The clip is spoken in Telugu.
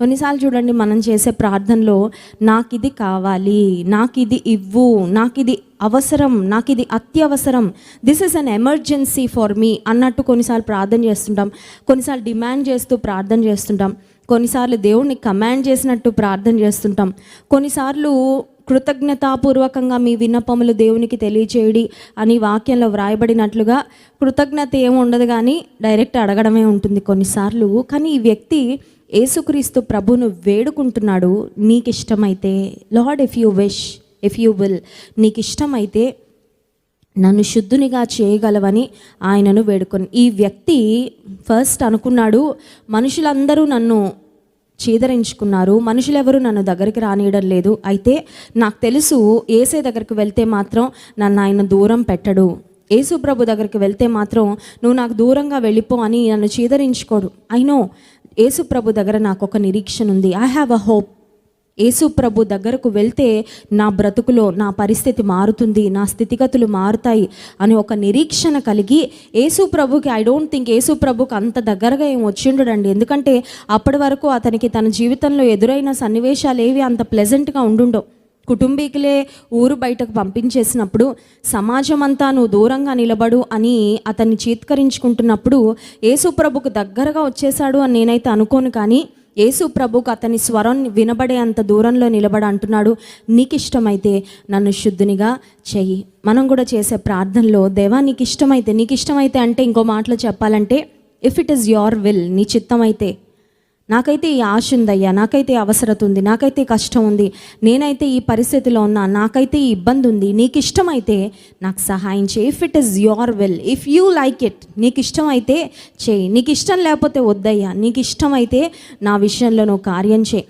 కొన్నిసార్లు చూడండి మనం చేసే ప్రార్థనలో నాకు ఇది కావాలి నాకు ఇది ఇవ్వు నాకు ఇది అవసరం నాకు ఇది అత్యవసరం this is an emergency for me అన్నట్టు కొన్నిసార్లు ప్రార్థన చేస్తుంటాం. కొన్నిసార్లు డిమాండ్ చేస్తూ ప్రార్థన చేస్తుంటాం. కొన్నిసార్లు దేవుణ్ణి కమాండ్ చేసినట్టు ప్రార్థన చేస్తుంటాం. కొన్నిసార్లు కృతజ్ఞతాపూర్వకంగా మీ విన్నపములు దేవునికి తెలియచేయడి అని వాక్యంలో వ్రాయబడినట్లుగా కృతజ్ఞత ఏమి ఉండదు కానీ డైరెక్ట్ అడగడమే ఉంటుంది కొన్నిసార్లు. కానీ ఈ వ్యక్తి యేసుక్రీస్తు ప్రభును వేడుకుంటున్నాడు నీకు ఇష్టమైతే lord if you wish if you will నీకు ఇష్టమైతే నన్ను శుద్ధునిగా చేయగలవని ఆయనను వేడుకొని. ఈ వ్యక్తి ఫస్ట్ అనుకున్నాడు మనుషులందరూ నన్ను చీదరించుకున్నారు మనుషులెవరూ నన్ను దగ్గరికి రానియడం లేదు. అయితే నాకు తెలుసు ఏసే దగ్గరికి వెళ్తే మాత్రం నన్ను ఆయన దూరం పెట్టడు. యేసు ప్రభు దగ్గరికి వెళ్తే మాత్రం నువ్వు నాకు దూరంగా వెళ్ళిపో అని నన్ను చీదరించుకోడు. అయినో యేసుప్రభు దగ్గర నాకు ఒక నిరీక్షణ ఉంది ఐ హ్యావ్ అ హోప్ యేసుప్రభు దగ్గరకు వెళ్తే నా బ్రతుకులో నా పరిస్థితి మారుతుంది నా స్థితిగతులు మారుతాయి అని ఒక నిరీక్షణ కలిగి యేసుప్రభుకి ఐ డోంట్ థింక్ యేసుప్రభుకి అంత దగ్గరగా ఏం వచ్చిండడండి. ఎందుకంటే అప్పటి వరకు అతనికి తన జీవితంలో ఎదురైన సన్నివేశాలు ఏవి అంత ప్లెజెంట్గా ఉండుండవు. కుటుంబీకులే ఊరు బయటకు పంపించేసినప్పుడు సమాజం అంతా నువ్వు దూరంగా నిలబడు అని అతన్ని చీత్కరించుకుంటున్నప్పుడు యేసుప్రభుకు దగ్గరగా వచ్చేసాడు అని నేనైతే అనుకోను కానీ యేసు ప్రభుకు అతని స్వరం వినబడే అంత దూరంలో నిలబడి అంటున్నాడు. నీకు ఇష్టమైతే నన్ను శుద్ధునిగా చెయ్యి. మనం కూడా చేసే ప్రార్థనలో దేవా నీకు ఇష్టమైతే నీకు ఇష్టమైతే అంటే ఇంకో మాటలో చెప్పాలంటే if it is your will నీ చిత్తమైతే నాకైతే ఈ ఆశ ఉందయ్యా నాకైతే అవసరత ఉంది నాకైతే కష్టం ఉంది నేనైతే ఈ పరిస్థితిలో ఉన్నా నాకైతే ఈ ఇబ్బంది ఉంది నీకు ఇష్టమైతే నాకు సహాయం చేయి. If it is your will if you like it నీకు ఇష్టమైతే చేయి నీకు ఇష్టం లేకపోతే వద్దయ్యా నీకు ఇష్టమైతే నా విషయంలో నువ్వు కార్యం చేయి.